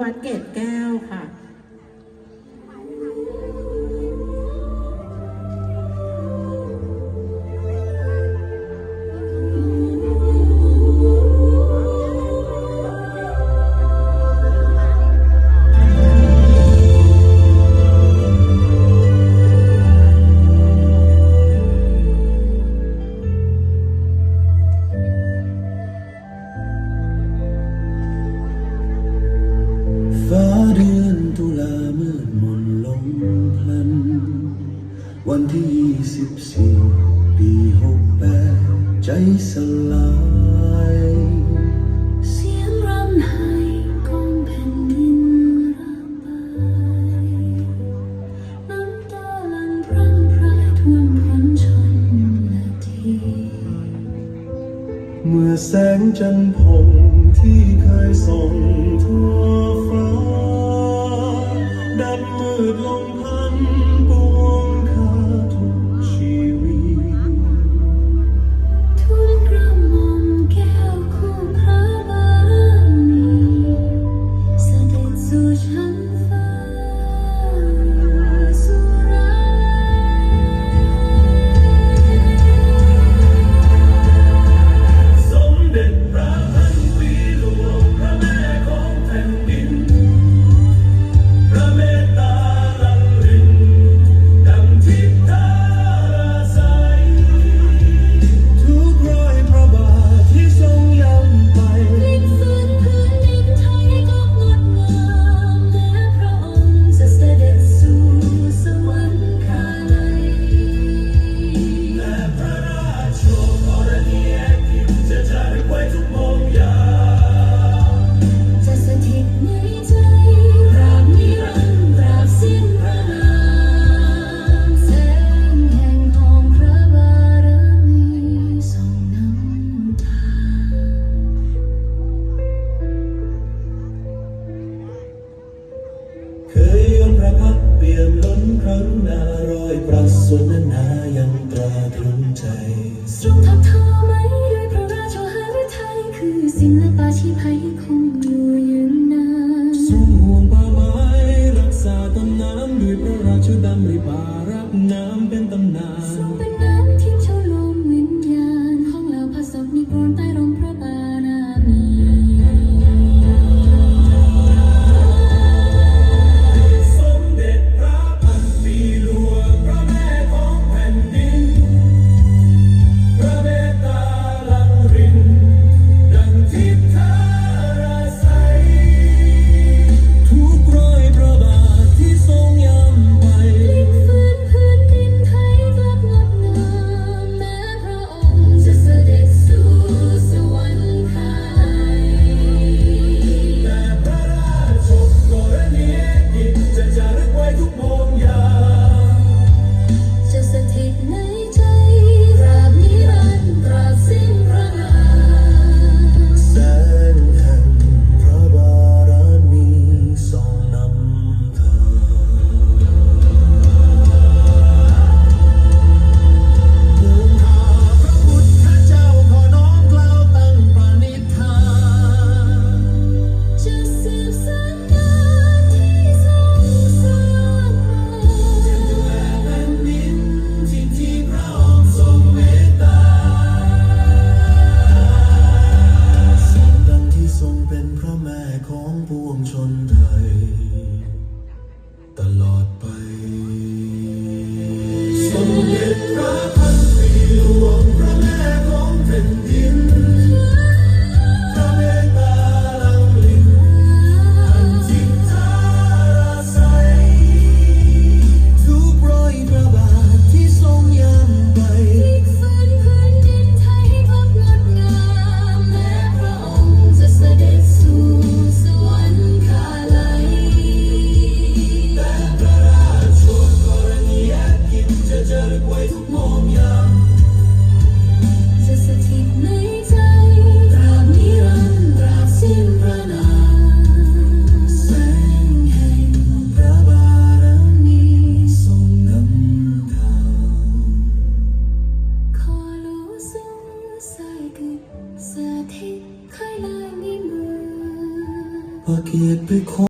วัดเกตแก้วค่ะ สิบสี่ปีหกแปดใจสลายเสียร้อไห้ของแผ่นดินระบายน้ำตาลันพรั่งพรายท่วมพ้นชนนาที เมื่อแสงจันทร์พงที่เคยส่องทั่วฟ้า 诉说。 ครั้งนารอยประสนา ยังตราตรึงใจทรงทำบเธอไหมด้วยพระราชหฤทัยคือศิลปะชีพไพ่คง 也被